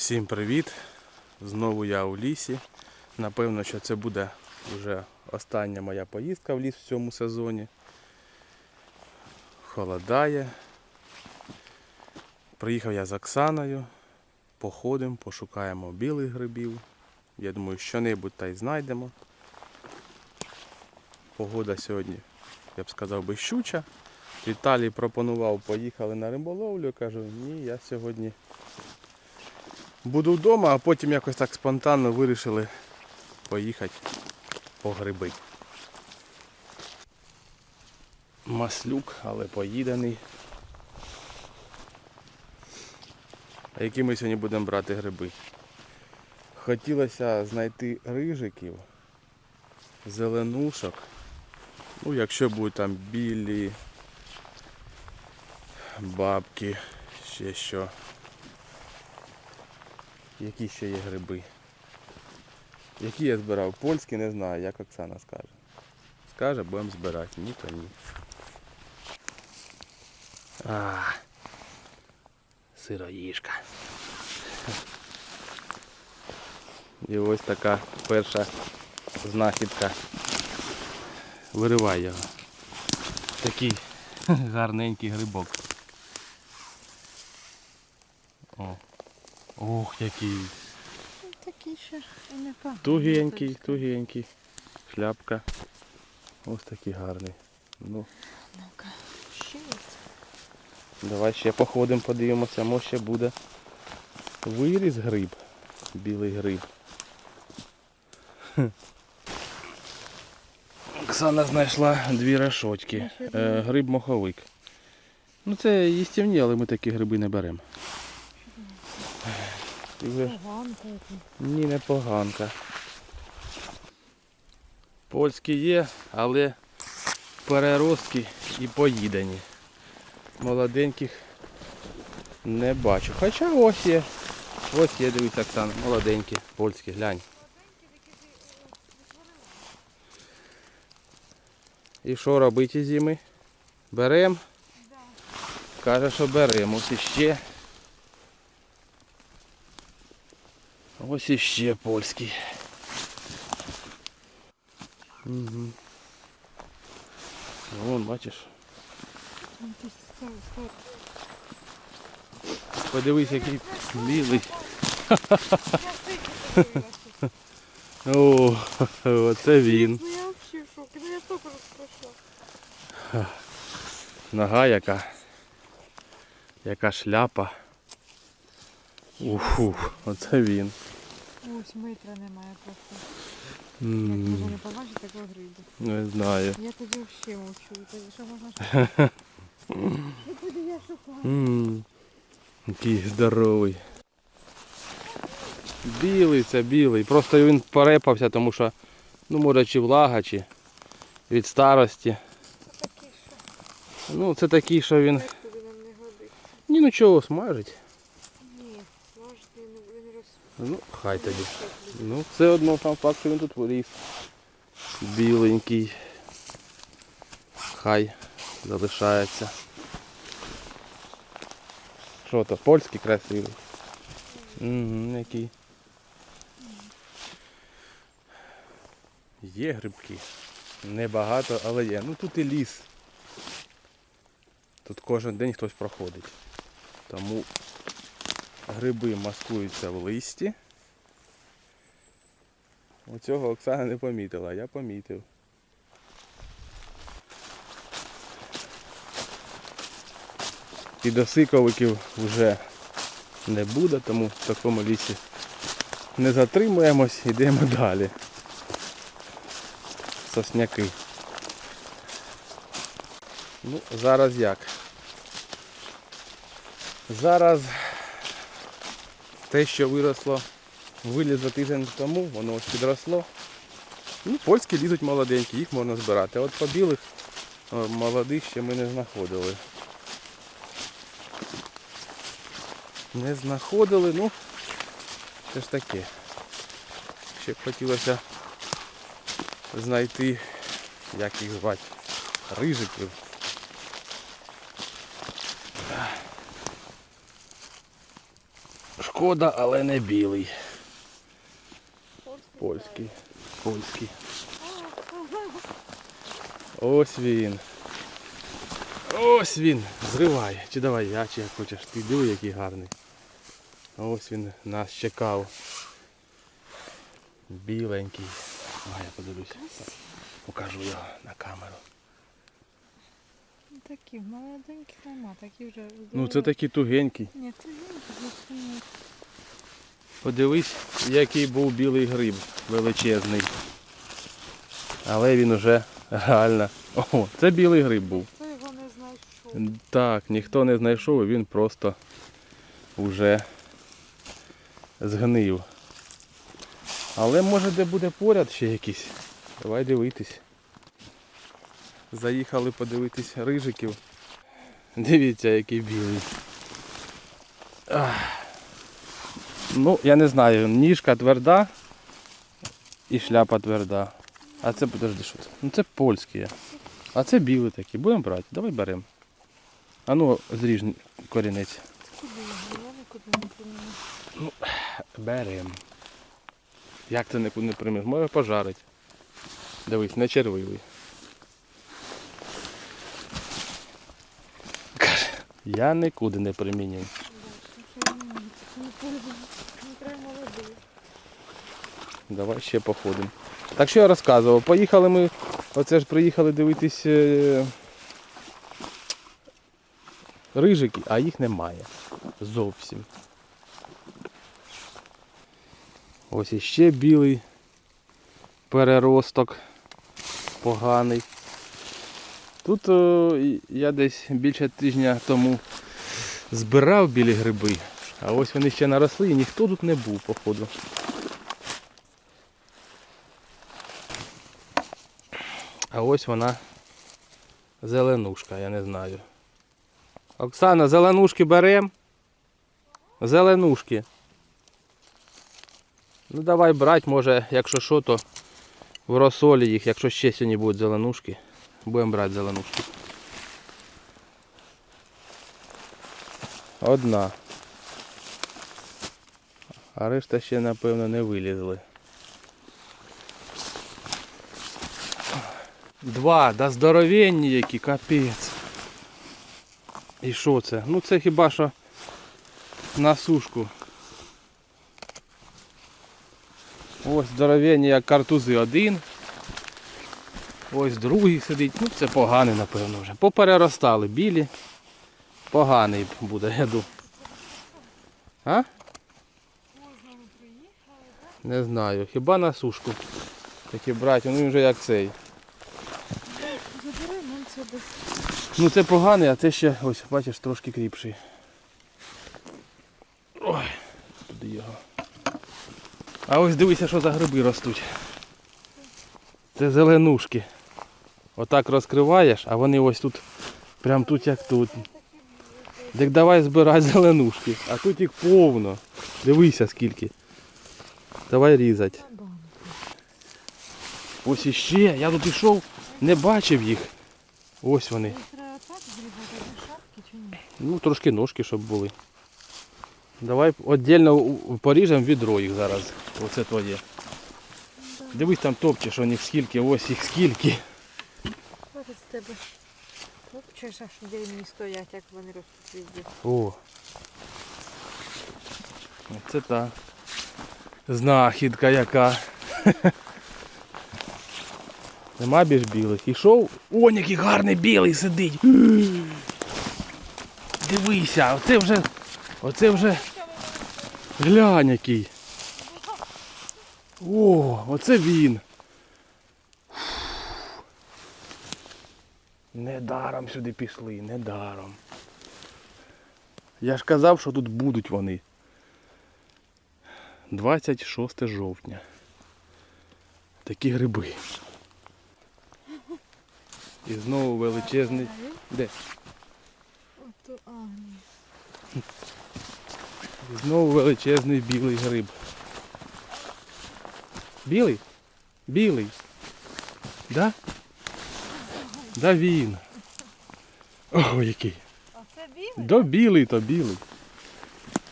Всім привіт! Знову я у лісі. Напевно, що це буде вже остання моя поїздка в ліс в цьому сезоні. Холодає. Приїхав я з Оксаною. Походимо, пошукаємо білих грибів. Я думаю, що-небудь та й знайдемо. Погода сьогодні, я б сказав, би щуча. Віталій пропонував, поїхали на риболовлю. Кажу, ні, я сьогодні буду вдома, а потім якось так спонтанно вирішили поїхати по гриби. Маслюк, але поїдений. А які ми сьогодні будемо брати гриби? Хотілося знайти рижиків, зеленушок. Ну, якщо будуть там білі, бабки, ще що. Які ще є гриби? Які я збирав? Польські не знаю, як Оксана скаже. Скаже, будемо збирати, ні то ні. А, сироїжка. І ось така перша знахідка. Виривай його. Такий гарненький грибок. Ох, який. Такий ще і не пахне. Тугенький, тугенький. Шляпка. Ось такий гарний. Ну, Ну-ка, ще є. давай ще походимо, подивимося, може ще буде виріс гриб. Білий гриб. Оксана знайшла дві рашочки. Е, гриб моховик. Ну це їстівні, але ми такі гриби не беремо. І вже Поганка яка. Ні, не поганка. Польські є, але переростки і поїдені. Молоденьких не бачу. Хоча ось є. Ось є, дивіться, Оксана, молоденькі, польські, глянь. І що робити зими? Берем? Каже, що беремо. Ось іще. Ось іще польський. Угу. Вон, бачиш. Подивись, який білий. О, оце він. Нога яка. Яка шляпа. Уху, оце він. Ось метра немає просто. М, Як можна не побачити такого гриба. Не знаю. Я тоді взагалі мовчу. Що можна шукати? Ну тоді я шукаю. М, Який здоровий. Білий це білий. Просто він порепався, тому що, ну може чи влага, чи від старості. Такі що. Ну це такий, що він. Ні, ну чого смажить. Ні, важко він не роз... Ну, хай тоді. Ну, все одно сам факт, що він тут виріс. Біленький. Хай залишається. Що то, польський красивий? Угу, який. Є грибки. Небагато, але є. Ну тут і ліс. Тут кожен день хтось проходить. Тому гриби маскуються в листі. Оцього Оксана не помітила, я помітив. Підосиковиків вже не буде, тому в такому лісі не затримуємось, йдемо далі. Сосняки. Ну, зараз як? Зараз те, що виросло вилізло тиждень тому, воно ось підросло. Ну, польські лізуть молоденькі, їх можна збирати. А от по білих молодих ще ми не знаходили. Не знаходили, ну це ж таке. Ще б хотілося знайти, як їх звати, рижиків. Шкода, але не білий. Польський. Польський. Ось він. Ось він. Зривай. Чи давай я, чи як хочеш. Ти диви, який гарний. Ось він нас чекав. Біленький. А я подивлюсь. Покажу його на камеру. Такі, молоденьких нема, такі вже. Ну це такий тугенький. Ні, він, Подивись, який був білий гриб величезний. Але він уже реально. О, це білий гриб був. Хто його не знайшов? Так, ніхто не знайшов, він просто вже згнив. Але може де буде поряд ще якийсь. Давай дивитись. Заїхали подивитись рижиків. Дивіться, який білий. Ах. Ну, я не знаю, ніжка тверда і шляпа тверда. А це подожди, що це? Ну це польські. А це білий такий. Будемо брати? Давай беремо. А ну, зріж корінець. Куди його? Я нікуди не помню. Берем. Як це не примеш? Може пожарить. Дивись, не червивий. Я нікуди не примінюю. Не пойду. Не треба молодий. Давай ще походимо. Так що я розказував, поїхали ми, оце ж приїхали дивитись е, рижики, а їх немає. Зовсім. Ось іще білий переросток поганий. Тут о, я десь більше тижня тому збирав білі гриби, а ось вони ще наросли і ніхто тут не був, походу. А ось вона зеленушка, я не знаю. Оксана, зеленушки берем? Зеленушки. Ну давай брать, може, якщо що, то в розсолі їх, якщо ще сьогодні будуть зеленушки, будемо брати зеленушки. Одна. А решта ще, напевно, не вилізли. Два, да здоровенні які, капець. І що це? Ну це хіба що на сушку. Ось здоровенні як картузи один. Ось другий сидить. Ну це поганий, напевно, вже. Попереростали білі. Поганий буде, я думаю. А? Не знаю. Хіба на сушку. Такі брати, ну він вже як цей. Ну це поганий, а це ще, ось, бачиш, трошки кріпший. Ой, туди його. А ось дивися, що за гриби ростуть. Це зеленушки. Отак розкриваєш, а вони ось тут, прям тут як тут. Так давай збирай зеленушки. А тут їх повно. Дивися скільки. Давай різати. Ось іще, я тут йшов, не бачив їх. Ось вони. Треба так зрізати шапки чи ні? Ну, трошки ножки, щоб були. Давай віддільно поріжемо відро їх зараз. Оце твоє. Дивись там топчеш, у них скільки, ось їх скільки. З тебе. Топчеш, аж де вони стоять, як вони ростуть везде. О. Оце та знахідка яка. Нема більш білих. Ішов. О, який гарний білий сидить. Дивися, оце вже. Оце вже. Глянь який. О, оце він. Недаром сюди пішли, недаром. Я ж казав, що тут будуть вони. 26 жовтня. Такі гриби. І знову величезний. Де? І знову величезний білий гриб. Білий? Білий. Да? Да він. Ого, який. А це білий? Да білий то білий.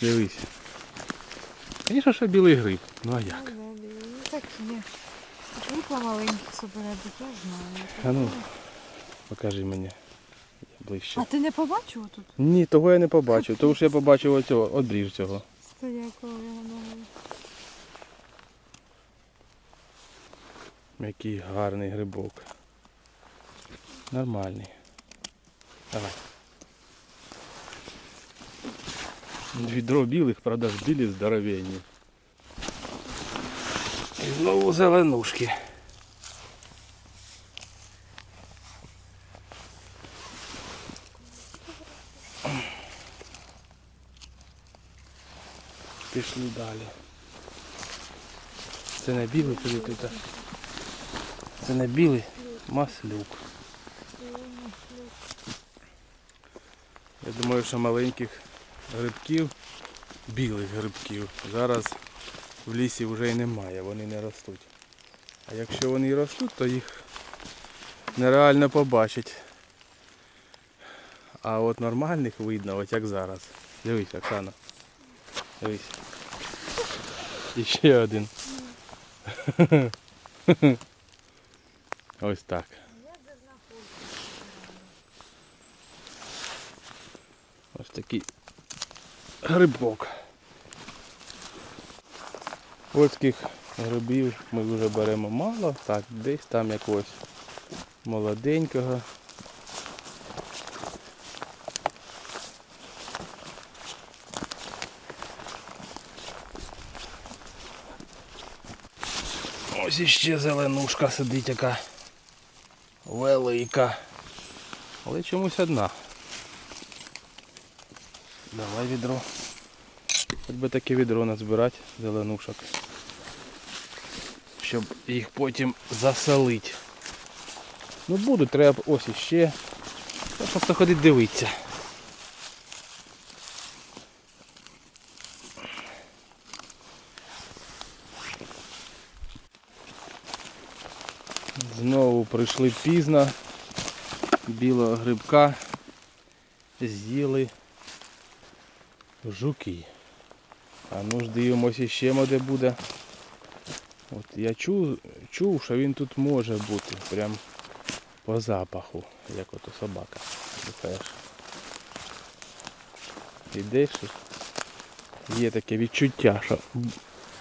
Дивись. Звісно, що білий гриб. Ну а як? Ну, білий. Ну так ні. Випла маленьких собередок, я знаю. А ну. Покажи мені ближче. А ти не побачив тут? Ні, того я не побачив. Тому що я побачив оцього, обріж цього. Стоякого його ногою. Який гарний грибок. Нормальний. Давай. Відро білих, правда білі здоровенні. І знову зеленушки. Пішли далі. Це не білий тут. Це не білий маслюк. Я думаю, що маленьких грибків, білих грибків, зараз в лісі вже й немає, вони не ростуть. А якщо вони і ростуть, то їх нереально побачити. А от нормальних видно, от як зараз. Дивись, Оксана. Дивись. І ще один. Ось так. Ось такий грибок. Ось грибів ми вже беремо мало, так, десь там якогось молоденького. Ось іще зеленушка сидить яка велика. Але чомусь одна. Давай відро. Хоч би таке відро назбирати зеленушок. Щоб їх потім засолити. Ну будуть, треба ось іще. Просто ходить дивитися. Знову прийшли пізно. Білого грибка з'їли жуки. А ну ж дивимося ще де буде. От я чув, чув, що він тут може бути. Прям по запаху, як ото собака. Слухаєш. Ідеш є таке відчуття, що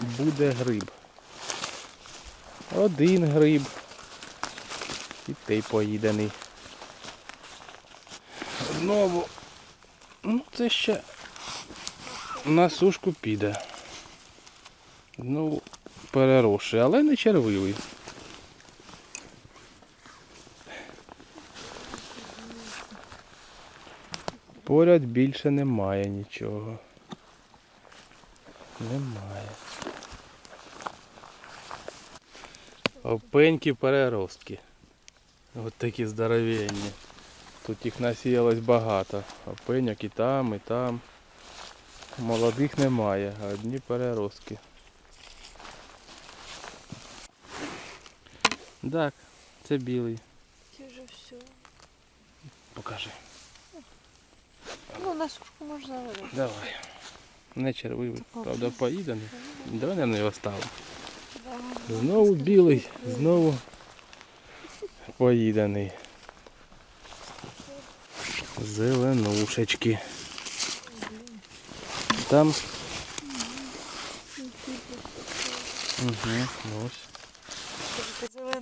буде гриб. Один гриб. І поїдений. Знову. Ну це ще на сушку піде. Знову переросший, але не червивий. Поряд більше немає нічого. Немає. Опенькі переростки. От такі здоровенні. Тут їх насіялось багато. Опеньок і там, і там. Молодих немає, а одні переростки. Так, це білий. Це вже все. Покажи. Ну, на сушку можна варити. Давай. Не червивий. Правда, поїдений. Давай наверное, його ставимо. Знову білий, знову поїдений. Зеленушечки. Там. Угу, ось.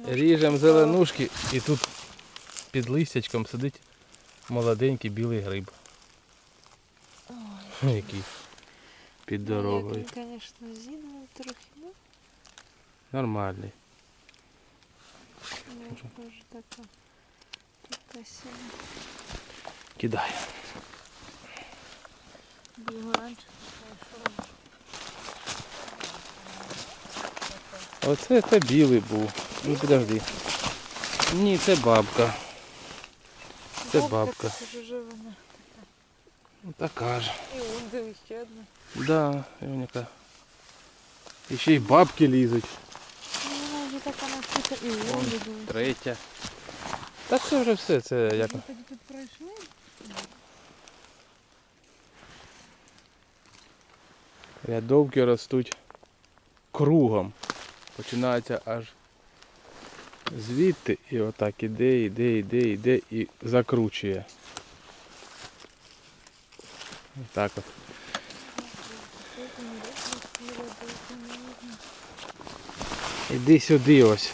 Ріжемо зеленушки і тут під листячком сидить молоденький білий гриб. Який під дорогою. Він, звісно, зіновий трохи, ну, Нормальний. Я ж кажу, така. Така сіна. Кидай. Було раніше. Оце це білий був. Ну підожди. Ні, це бабка. Це бабка. Ну, Така ж. І он ще одна. Да, Іоніка. І ще й бабки лізуть. Вона вже така накрита. І Вон, он дивись. Третя. Та це вже все, це як. Ми тоді тут пройшли. Рядовки ростуть кругом. Починається аж звідти і отак іде, іде, іде, іде і закручує. Так от. Іди сюди ось.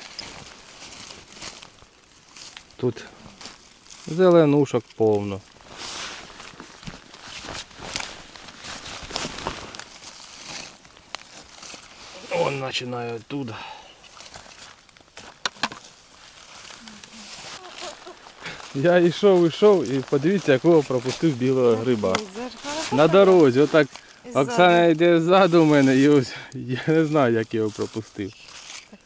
Тут зеленушок повно. Он починає оттуда. Я йшов, йшов і подивіться, якого пропустив білого гриба. На дорозі, отак Оксана йде ззаду мене і ось я не знаю, як його пропустив.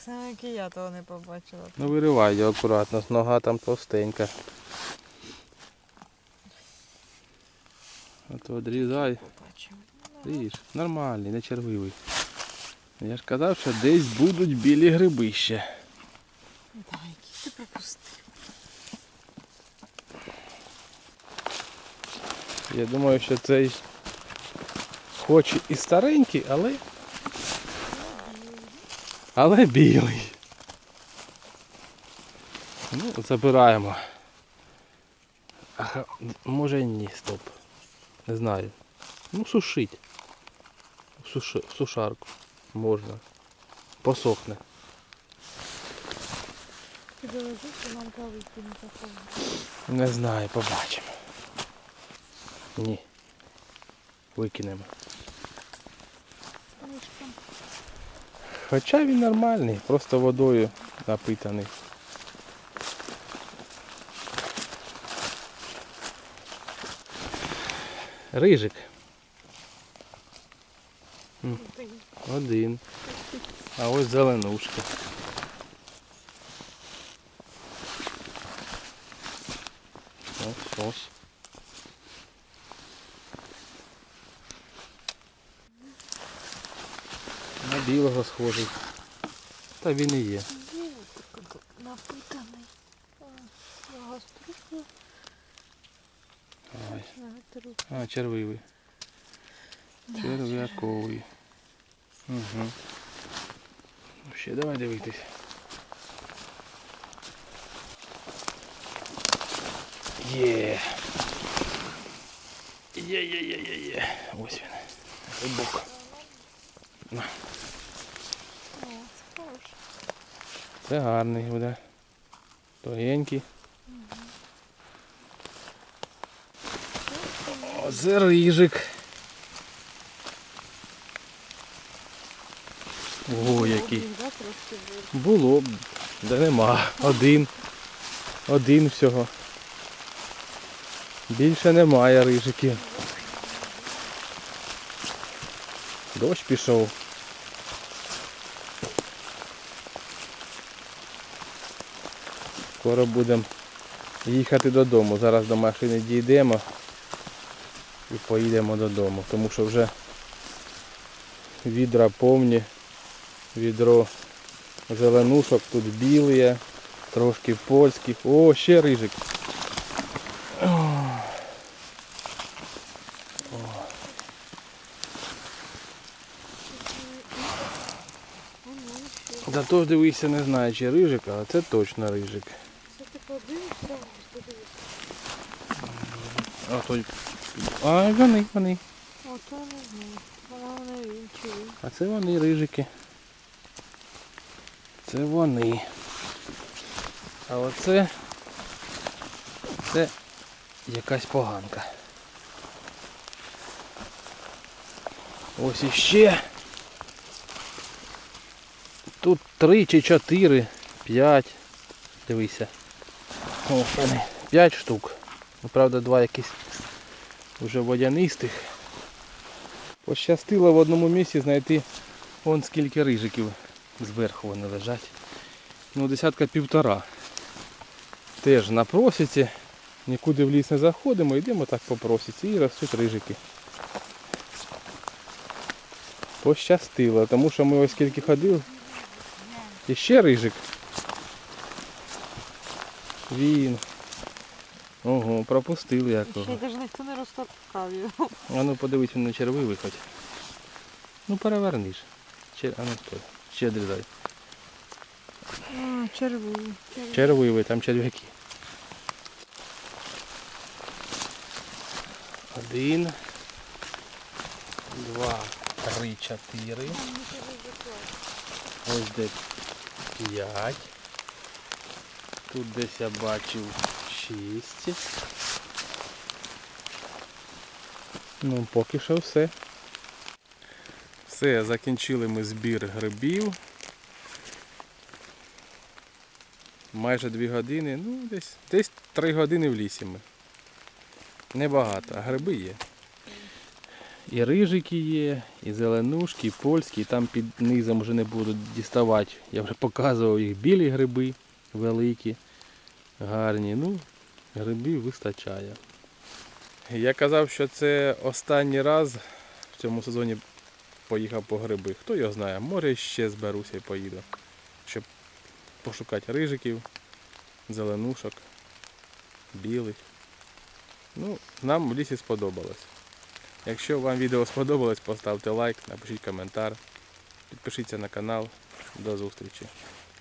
Само, як і я того не побачила. Ну виривай його акуратно, нога там товстенька. От відрізай. Побачимо. Ріж, нормальний, не червивий. Я ж казав, що десь будуть білі гриби ще. Так, який ти пропустив. Я думаю, що цей хоч і старенький, але. Але білий. Ну, забираємо. Ага, може ні, стоп. Не знаю. Ну, сушить. Суши, сушарку. Можна. Посохне. Не знаю, побачимо. Ні. Викинемо. Хоча він нормальний, просто водою напитаний. Рижик. Один. А ось зеленушки. Ось ось. На білого схожий. Та він і є. Напитаний. На. Ай. А, червивий. Черв'яковий. Угу. Ще давай дивитись. Є. Є, є, є, є, є. Ось він. Глибоко. О, це хороше. Це гарний буде. Тогенький. О, це рижик. О, який. Да. Було б, де нема. Один. Один всього. Більше немає рижиків. Дощ пішов. Скоро будемо їхати додому. Зараз до машини дійдемо і поїдемо додому, тому що вже відра повні, відро зеленушок, тут білі, трошки польських. О, ще рижик. Да то ж дивися, не знаю, чи рижик, але це точно рижик. Це ти подивишся, подивишся. А той. А, вони, вони. Ото не знаю. Вона не він. А це вони рижики. Це вони. А оце це якась поганка. Ось іще. Тут три чи чотири, п'ять. Дивися. О, вони. П'ять штук. Ну, правда, два якісь вже водянистих. Пощастило в одному місці знайти вон скільки рижиків зверху вони лежать. Ну, десятка півтора. Теж на просіці. Нікуди в ліс не заходимо, йдемо так по просіці і ростуть рижики. Пощастило, тому що ми ось скільки ходили. І ще рижик. Він. Ого, пропустили Ще й якого. навіть ніхто не розтопкав його. А ну подивись, він не червивий хоч. Ну переверни ж. Чер... А ну стой. Ще дрізай. А, червивий. Червивий, там черв'яки. Один. Два. Три, чотири. Ось де п'ять. Тут десь я бачив шість. Ну, поки що все. Все, закінчили ми збір грибів. Майже дві години, ну десь, десь три години в лісі ми. Небагато, а гриби є. І рижики є, і зеленушки, і польські, і там під низом вже не буду діставати. Я вже показував їх білі гриби, великі, гарні. Ну, грибів вистачає. Я казав, що це останній раз в цьому сезоні поїхав по гриби. Хто його знає, може ще зберуся і поїду. Щоб пошукати рижиків, зеленушок, білих. Ну, нам в лісі сподобалось. Якщо вам відео сподобалось, поставте лайк, напишіть коментар, підпишіться на канал. До зустрічі.